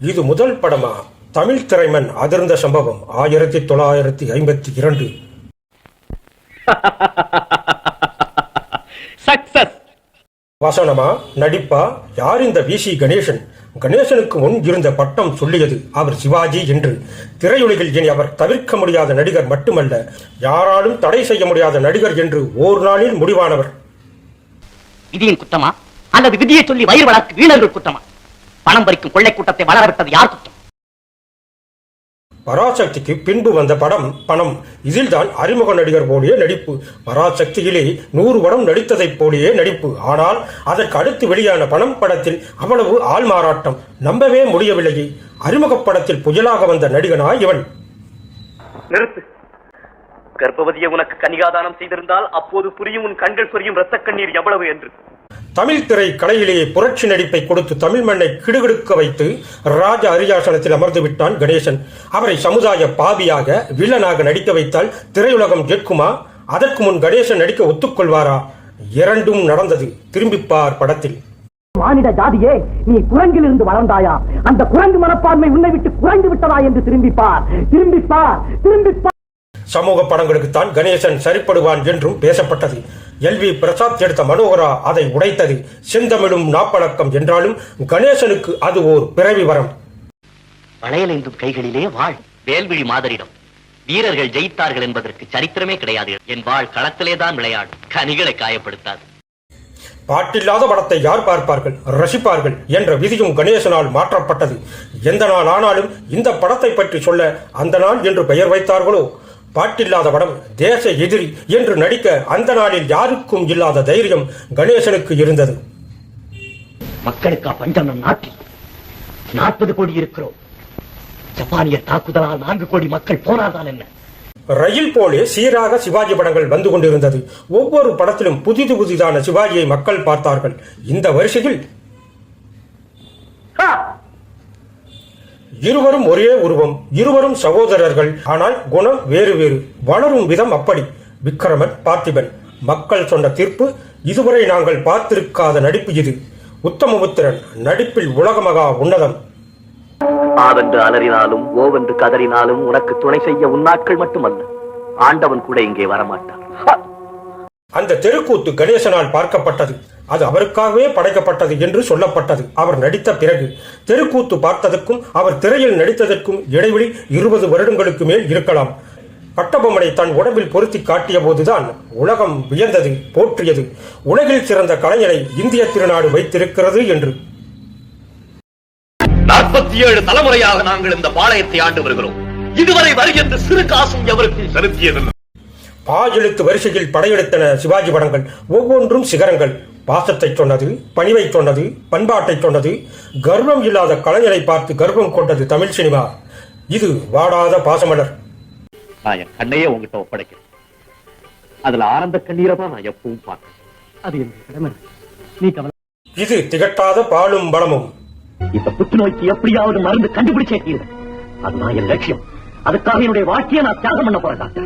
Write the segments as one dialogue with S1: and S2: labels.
S1: இது முதல் படமா? தமிழ் திரைமன் அதிர்ந்த சம்பவம். ஆயிரத்தி தொள்ளாயிரத்தி ஐம்பத்தி இரண்டு.
S2: சக்சஸ்
S1: வசனமா? நடிப்பா? யார் இந்த வி. சி. கணேசன்? கணேசனுக்கு முன் இருந்த பட்டம் சொல்லியது அவர் சிவாஜி என்று. திரையுலகில் இனி அவர் தவிர்க்க முடியாத நடிகர் மட்டுமல்ல யாராலும் தடை செய்ய முடியாத நடிகர் என்று ஓர் நாளில் முடிவானவர்.
S2: விதியின் குற்றமா அல்லது விதியை சொல்லி வயிறு வளர்க்கு வீணர்கள் குற்றமா பணம் பறிக்கும் கொள்ளை கூட்டத்தை வளரவிட்டது யார் குற்றம்?
S1: பராசக்திக்கு பின்பு வந்த படம் பணம். இதில்தான் அறிமுக நடிகர் போலியே நடிப்பு. பராசக்தியிலே நூறு படம் நடித்ததைப் போலியே நடிப்பு. ஆனால் அதற்கு அடுத்து வெளியான பணம் படத்தில் அவ்வளவு ஆள் மாறாட்டம் நம்பவே முடியவில்லையே. அறிமுகப் படத்தில் புயலாக வந்த நடிகனா இவன்.
S3: நிறுத்து. கர்ப்பவதியை உனக்கு கன்னிகாதானம் செய்திருந்தால் அப்போது புரியும் உன் கண்கள் புரியும் இரத்த கண்ணீர் எவ்வளவு என்று.
S1: தமிழ் திரை கலையிலேயே புரட்சி நடிப்பை கொடுத்து தமிழ் மண்ணை கிடுகிடுக்க வைத்து ராஜ அரியாசனத்தில் அமர்ந்து விட்டான் கணேசன். அவரை சமுதாய பாவியாக வில்லனாக நடிக்க வைத்தால் திரையுலகம் கேட்குமா அதற்கு முன் கணேசன் நடிக்க ஒத்துக்கொள்வாரா? இரண்டும் நடந்தது. திரும்பிப்பார் படத்தில்.
S4: மானிட ஜாதியே நீ குரங்கில் இருந்து வளர்ந்தாயா? அந்த குரங்கு மனப்பான்மை உன்னை விட்டு குறைந்து விட்டதா என்று திரும்பிப்பார். திரும்பிப்பார் திரும்பிப்பார்.
S1: சமூக படங்களுக்குத்தான் கணேசன் சரிப்படுவான் என்றும் பேசப்பட்டது. எல் வி பிரசாத் எடுத்த மனோகரா அதை உடைத்தது. செந்தமிழும் நாப்பழக்கம் என்றாலும் கணேசனுக்கு அது ஓர் பிறவி வரம்
S2: வளையலைந்தும் கைகளிலே வாழ் வேல்விழி மாதரிடம். வீரர்கள் ஜெயித்தார்கள் என்பதற்கு சரித்திரமே கிடையாது. என் வாழ் களத்திலே தான் விளையாடும். கனிகளை காயப்படுத்தாது.
S1: பாட்டில்லாத படத்தை யார் பார்ப்பார்கள்? ரசிப்பார்கள் என்ற விதியும் கணேசனால் மாற்றப்பட்டது. எந்த நாள் ஆனாலும் இந்த படத்தை பற்றி சொல்ல அந்த நாள் என்று பெயர் வைத்தார்களோ? பாட்டில்லாத படம் தேச எதிரி என்று நடிக்க அந்த நாளில் யாருக்கும் இல்லாத தைரியம் கணேசனுக்கு இருந்தது.
S4: மக்களுக்கா பஞ்சம் நம் நாட்டில். நாற்பது கோடி இருக்கிறோம். ஜப்பானிய தாக்குதலால் நான்கு கோடி மக்கள் போனாதான் என்ன?
S1: ரயில் போலே சீராக சிவாஜி படங்கள் வந்து கொண்டிருந்தது. ஒவ்வொரு படத்திலும் புதிது புதிதான சிவாஜியை மக்கள் பார்த்தார்கள். இந்த வரிசையில் இருவரும் ஒரே உருவம் இருவரும் சகோதரர்கள் ஆனால் குணம் வேறு வேறு. வளரும் விதம் அப்படி. விக்ரமன் பார்த்திபன். மக்கள் சொன்ன தீர்ப்பு இதுவரை நாங்கள் பார்த்திருக்காத நடிப்பு இது. உத்தமபுத்திரன் நடிப்பில் உலகமகா உன்னதம்.
S3: ஆவென்று அலறினாலும் ஓவென்று கதறினாலும் உனக்கு துணை செய்ய உன்னாட்கள் மட்டுமல்ல. ஆண்டவன் கூட இங்கே வரமாட்டான்.
S1: அந்த தெருக்கூத்து கணேசனால் பார்க்கப்பட்டது. அது அவருக்காகவே படைக்கப்பட்டது என்று சொல்லப்பட்டது. அவர் நடித்த பிறகு தெருக்கூத்து பார்த்ததற்கும் அவர் திரையில் நடித்ததற்கும் இடைவெளி இருபது வருடங்களுக்கு மேல் இருக்கலாம். கட்டபொம்மனை தன் உடம்பில் பொருத்தி காட்டிய போதுதான் உலகம் வியந்தது போற்றியது. உலகில் சிறந்த கலைஞரை இந்திய திருநாடு வைத்திருக்கிறது என்று.
S5: நாற்பத்தி ஏழு தலைமுறையாக நாங்கள் இந்த பாளையத்தை ஆண்டு வருகிறோம். இதுவரை வரி என்று சிறு காசும் எவருக்கும் செலுத்தியதில்லை.
S1: பாஜெழுத்து வரிசையில் படையெடுத்தன சிவாஜி படங்கள் ஒவ்வொன்றும் சிகரங்கள். பாசத்தை சொன்னது பணிவை சொன்னது பண்பாட்டை சொன்னது கர்வம் இல்லாத கலைஞரை பார்த்து கர்வம் கொண்டது தமிழ் சினிமா. இது வாடாத பாசமலர்.
S5: நான் என் கண்ணையே உங்ககிட்ட ஒப்படைக்கிறேன். அதுல ஆனந்த கண்ணீரை தான் நான் எப்பவும் பார்க்கிறேன்
S4: அது என் கடமை. நீ கவலை
S1: இது திகட்டாத பாலும் பலமும்.
S4: இந்த புற்றுநோய்க்கு எப்படியாவது மருந்து கண்டுபிடிச்சே தீர்வு அதுதான் என் லட்சியம். அதுக்காக என்னுடைய வாழ்க்கையை நான் தியாகம் பண்ண போறேன்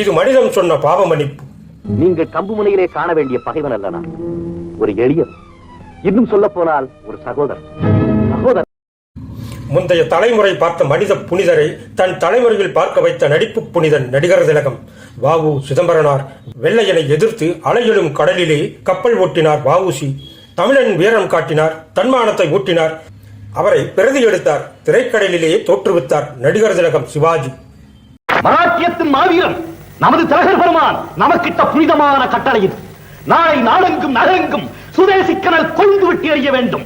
S1: இது மனிதம் சொன்ன பாவ மன்னிப்பு
S3: நீங்கள் கம்பு முனையிலே காண வேண்டிய பகைவன் அல்ல நான். ஒரு எளியன் இன்னும் சொல்ல போனால் ஒரு சகோதரன். சகோதரன்.
S1: முந்தைய தலைமுறை பார்த்த மனித புனிதரை தன் தலைமுறையில் பார்க்க வைத்த நடிப்பு புனிதன் நடிகர் திலகம். வாவு சிதம்பரனார் வெள்ளையனை எதிர்த்து அலையெழும் கடலிலே கப்பல் ஓட்டினார் வாவுசி. தமிழன் வீரம் காட்டினார் தன்மானத்தை ஊட்டினார். அவரை பிரதி எடுத்தார் திரைக்கடலிலேயே தோற்றுவித்தார் நடிகர் திலகம் சிவாஜி.
S4: மாவீரன். நமது தலகர் பெருமான் நமக்கிட்ட புனிதமான கட்டளை இது. நாளை நாடெங்கும் நகரெங்கும் சுதேசி கனல் கொழுந்து விட்டு எறிய வேண்டும்.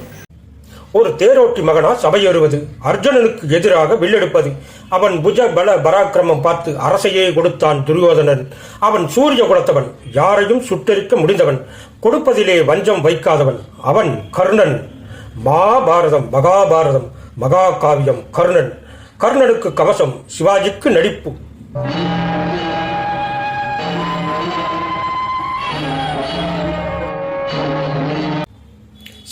S1: ஒரு தேரோட்டி மகனா சபையேறுவது அர்ஜுனனுக்கு எதிராக வில்லெடுப்பது. அவன் புஜ பல பராக்கிரமம் பார்த்து அரசையே கொடுத்தான் துரியோதனன். அவன் சூரிய குலத்தவன் யாரையும் சுட்டெரிக்க முடிந்தவன். கொடுப்பதிலே வஞ்சம் வைக்காதவன் அவன் கர்ணன். மகாபாரதம் மகாபாரதம் மகா காவியம் கர்ணன். கர்ணனுக்கு கவசம் சிவாஜிக்கு நடிப்பு.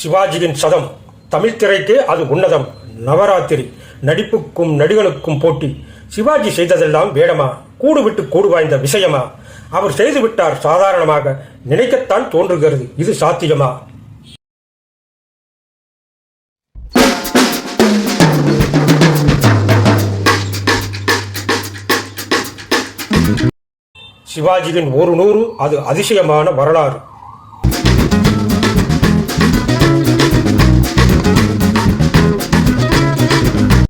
S1: சிவாஜியின் சதம். தமிழ் திரைக்கு அது உன்னதம். நவராத்திரி. நடிப்புக்கும் நடிகளுக்கும் போட்டி. சிவாஜி செய்ததெல்லாம் வேடமா? கூடுவிட்டு கூடு வாய்ந்த விஷயமா? அவர் செய்துவிட்டார் சாதாரணமாக. நினைக்கத்தான் தோன்றுகிறது. இது சாத்தியமா? சிவாஜியின் ஒரு நூறு அது அதிசயமான வரலாறு.